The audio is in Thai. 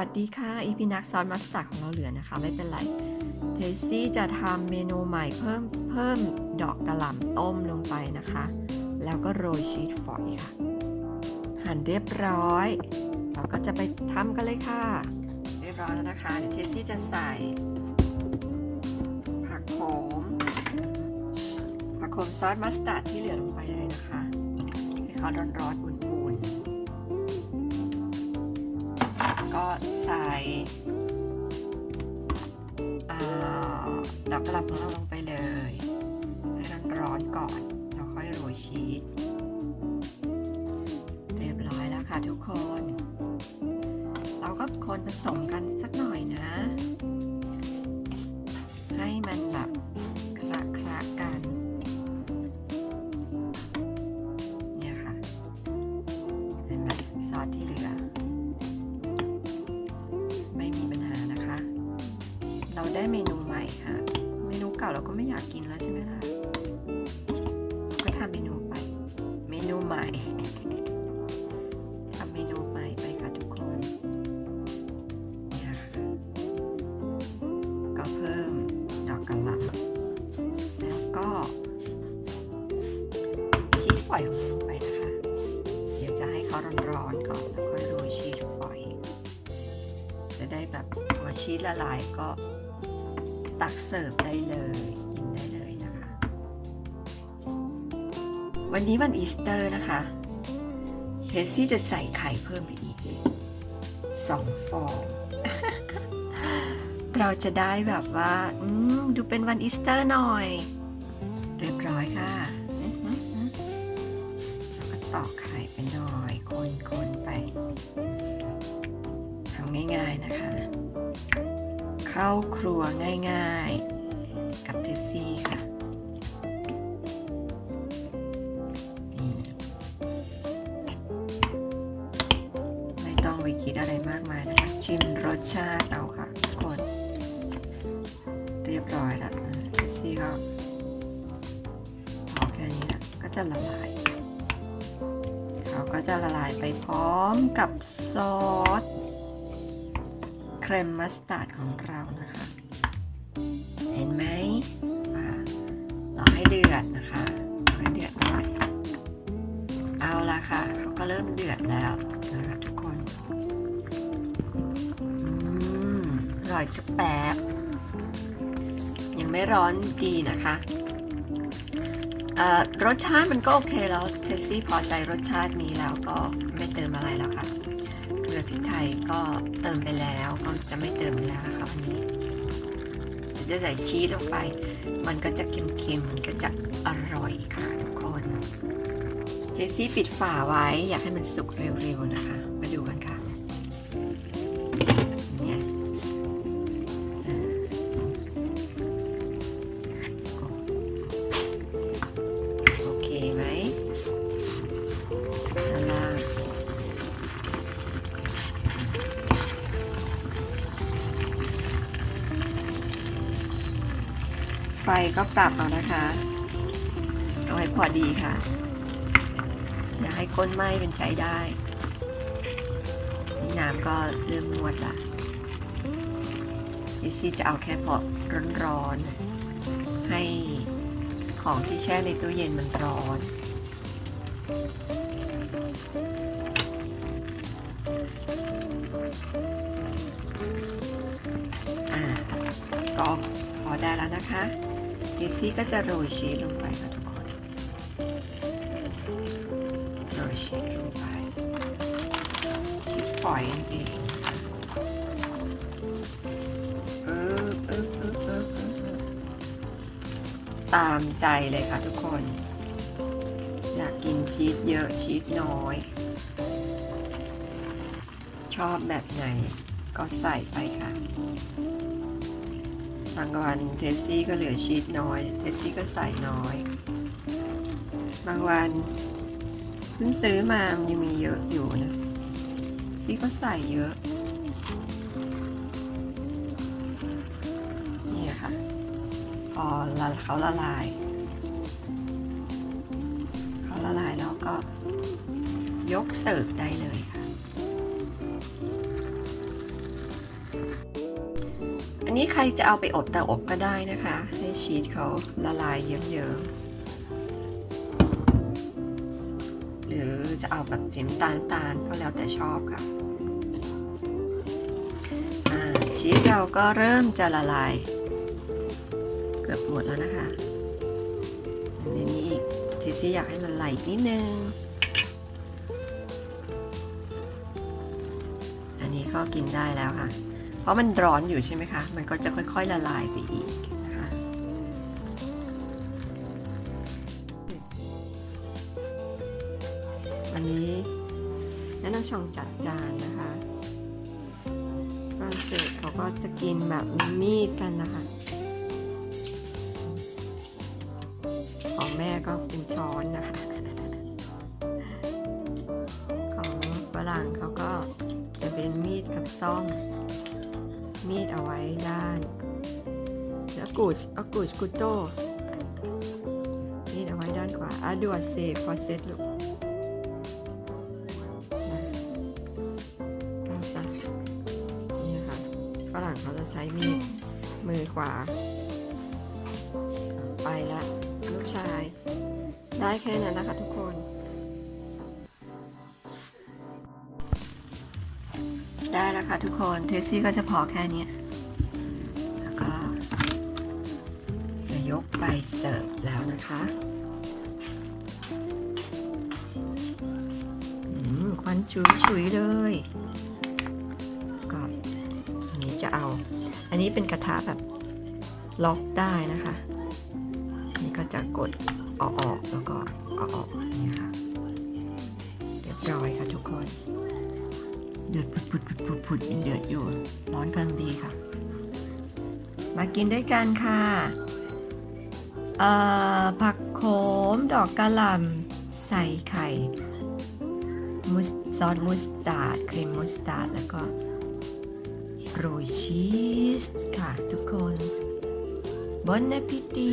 วัสดีค่ะ อีพีนักซอสมัสตาร์ดของเราเหลือนะคะ ไม่เป็นไร เทสซี่จะทำเมนูใหม่เพิ่มเพิ่มดอกกระหล่ำต้มลงไปนะคะ แล้วก็โรยชีสฝอยค่ะ หั่นเรียบร้อย เราก็จะไปทำกันเลยค่ะ เรียบร้อยแล้วนะคะ เดี๋ยวเทสซี่จะใส่ ผักโขม ผักโขมซอสมัสตาร์ดที่เหลือลงไปเลยนะคะ ให้เขาร้อนๆอุ่น ใส่ดอกกระหล่ำของเราลงไปเลย ให้ร้อนๆก่อนแล้วค่อยโรยชีสเรียบร้อยแล้วค่ะทุกคน เราก็คนผสมกันสักหน่อยนะ ให้มันแบบ เราได้เมนูใหม่ค่ะเมนูเก่าเราก็ไม่อยากกินแล้วใช่ไหมล่ะ ก็ทำเมนูไป เมนูใหม่ทำเมนูใหม่ไปค่ะทุกคนเนี่ยค่ะก็เพิ่มดอกกระหล่ำแล้วก็ชีสฝอยของเราลงไปนะคะ เดี๋ยวจะให้เขาร้อนๆก่อนแล้วค่อยโรยชีสฝอย จะได้แบบพอชีสละลายก็ ตักเสิร์ฟได้เลยกินได้เลยนะคะ วันนี้วันอีสเตอร์นะคะเฮซี่จะใส่ไข่เพิ่มไปอีกสองฟองเราจะได้แบบว่า อืม ดูเป็นวันอีสเตอร์หน่อย เรียบร้อยค่ะแล้วก็ตอกไข่ไปหน่อยคนๆไป ข้าครัวง่ายๆ กับเทสซี่ค่ะไม่ต้องไปคิดอะไรมากมายนะคะชิมรสชาติเอาค่ะทุกคน เรียบร้อยแล้วเจสซี่ก็พอแค่นี้ละก็จะละลายเขาก็จะละลายไปพร้อมกับซอส ครมมัสตาร์ดของเรานะคะ เห็นไหมอ่าเราให้เดือดนะคะให้เดือดหน่อย เอาละค่ะ เขาก็เริ่มเดือดแล้วนะคะทุกคนอืมอร่อยจะแป๊บ ยังไม่ร้อนดีนะคะเอ่อรสชาติมันก็โอเคแล้ว เทสซี่พอใจรสชาตินี้แล้วก็ไม่เติมอะไรแล้วค่ะ ลือพริกไทยก็เติมไปแล้วก็จะไม่เติมแล้วนะคะวันนี้จะใส่ชีสลงไป มันก็จะเค็มๆมันก็จะอร่อยค่ะทุกคน เจสซี่ปิดฝาไว้อยากให้มันสุกเร็วๆนะคะ มาดูกันค่ะ ไฟก็ปรับเอานะคะ เอาให้พอดีค่ะ อย่าให้ก้นไหม้เป็นใช้ได้นี่น้ำก็เริ่มนวดละเอซี่จะเอาแค่พอร้อนๆ ให้ของที่แช่ในตู้เย็นมันร้อนอ่าก็พอได้แล้วนะคะ เอซี่ก็จะโรยชีสลงไปค่ะทุกคนโรยชีสลงไปชีสฝอยนั่นเองเออเออเออเออตามใจเลยค่ะทุกคน อยากกินชีสเยอะชีสน้อย ชอบแบบไหนก็ใส่ไปค่ะ บางวันเทสซี่ก็เหลือชีสน้อย เทสซี่ก็ใส่น้อย บางวันเพิ่งซื้อมามันยังมีเยอะอยู่นะซี่ก็ใส่เยอะ นี่ค่ะ พอละเขาละลาย เขาละลายแล้วก็ยกเสิร์ฟได้เลยค่ะ นี้ใครจะเอาไปอบเตาอบก็ได้นะคะ ให้ชีสเขาละลายเยิ้มๆหรือจะเอาแบบจิ้มตาลตาลก็แล้วแต่ชอบค่ะชีสเราก็เริ่มจะละลาย เกือบหมดแล้วนะคะอันนี้มีอีกทีซี่อยากให้มันไหลนิดนึง อันนี้ก็กินได้แล้วค่ะ เพราะมันร้อนอยู่ใช่ไหมคะ มันก็จะค่อยๆละลายไปอีกนะคะวันนี้แนะนำช่องจัดจานนะคะฝรั่งเศสเขาก็จะกินแบบมีดกันนะคะ ของแม่ก็เป็นช้อนนะคะของฝรั่งเขาก็จะเป็นมีดกับซ่อม กูชอากูชกุโต้มีดเอาไว้ด้านขวาอะดูเซฟอเซตลูกนะกำซัดนี่ค่ะฝรั่งเขาจะใช้มีดมือขวา ไปละลูกชาย ได้แค่นั้นนะคะทุกคนได้แล้วค่ะทุกคน เทสซี่ก็จะพอแค่นี้ ไปเสิร์ฟแล้วนะคะอืมควันฉุยฉุยๆเลย ก็อันนี้จะเอา อันนี้เป็นกระทะแบบล็อกได้นะคะ นี่ก็จะกดเอาออกแล้วก็เอาออกนี่ค่ะเรียบร้อยค่ะทุกคน เดือดปุดปุดปุดปุดปุดเดือดอยู่ ร้อนกำลังดีค่ะ มากินด้วยกันค่ะ ผักโขม ดอกกะหล่ำใส่ไข่มุสซอสมุสตาร์ดครีมมุสตาร์ดแล้วก็โรยชีสค่ะทุกคนบอน a p ป e ตี